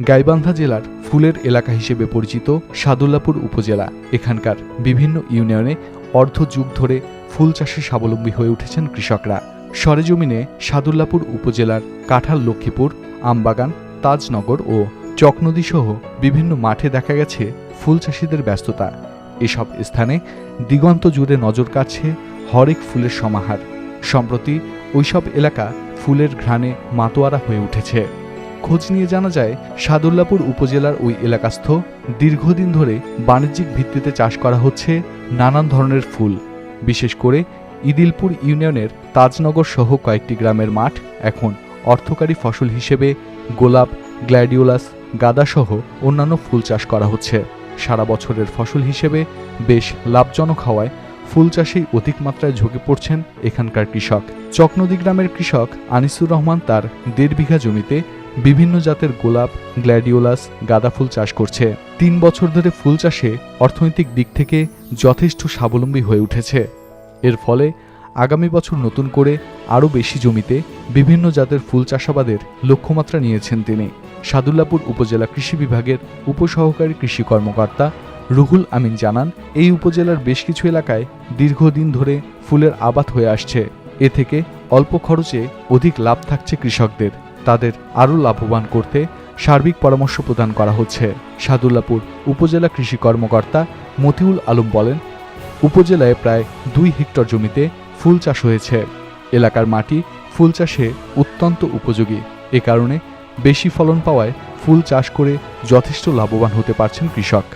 গাইবান্ধা জেলার ফুলের এলাকা হিসেবে পরিচিত সাদুল্লাপুর উপজেলা। এখানকার বিভিন্ন ইউনিয়নে অর্ধ যুগ ধরে ফুল চাষে স্বাবলম্বী হয়ে উঠেছেন কৃষকরা। সরেজমিনে সাদুল্লাপুর উপজেলার কাঁঠাল লক্ষ্মীপুর, আমবাগান, তাজনগর ও চকনদী সহ বিভিন্ন মাঠে দেখা গেছে ফুল চাষিদের ব্যস্ততা। এসব স্থানে দিগন্ত জুড়ে নজর কাটছে হরেক ফুলের সমাহার। সম্প্রতি ওইসব এলাকা ফুলের ঘ্রাণে মাতোয়ারা হয়ে উঠেছে। খোঁজ নিয়ে জানা যায়, সাদুল্লাপুর উপজেলার ওই এলাকাস্থ দীর্ঘদিন ধরে বাণিজ্যিক ভিত্তিতে চাষ করা হচ্ছে নানান ধরনের ফুল। বিশেষ করে ইদিলপুর ইউনিয়নের তাজনগর সহ কয়েকটি গ্রামের মাঠ এখন অর্থকারী ফসল হিসেবে গোলাপ, গ্ল্যাডিওলাস, গাঁদাসহ অন্যান্য ফুল চাষ করা হচ্ছে। সারা বছরের ফসল হিসেবে বেশ লাভজনক হওয়ায় ফুল চাষেই অধিক মাত্রায় ঝুঁকে পড়ছেন এখানকার কৃষক। চকনদী গ্রামের কৃষক আনিসুর রহমান তার দেড় বিঘা জমিতে বিভিন্ন জাতের গোলাপ, গ্ল্যাডিওলাস, গাঁদা ফুল চাষ করছে। তিন বছর ধরে ফুল চাষে অর্থনৈতিক দিক থেকে যথেষ্ট স্বাবলম্বী হয়ে উঠেছে। এর ফলে আগামী বছর নতুন করে আরও বেশি জমিতে বিভিন্ন জাতের ফুল চাষাবাদের লক্ষ্যমাত্রা নিয়েছেন তিনি। সাদুল্লাপুর উপজেলা কৃষি বিভাগের উপসহকারী কৃষি কর্মকর্তা রুহুল আমিন জানান, এই উপজেলার বেশ কিছু এলাকায় দীর্ঘদিন ধরে ফুলের আবাদ হয়ে আসছে। এ থেকে অল্প খরচে অধিক লাভ থাকছে কৃষকদের। তাদের আরও লাভবান করতে সার্বিক পরামর্শ প্রদান করা হচ্ছে। সাদুল্লাপুর উপজেলা কৃষি কর্মকর্তা মতিউল আলম বলেন, উপজেলায় প্রায় দুই হেক্টর জমিতে ফুল চাষ হয়েছে। এলাকার মাটি ফুল চাষে অত্যন্ত উপযোগী। এ কারণে বেশি ফলন পাওয়ায় ফুল চাষ করে যথেষ্ট লাভবান হতে পারছেন কৃষক।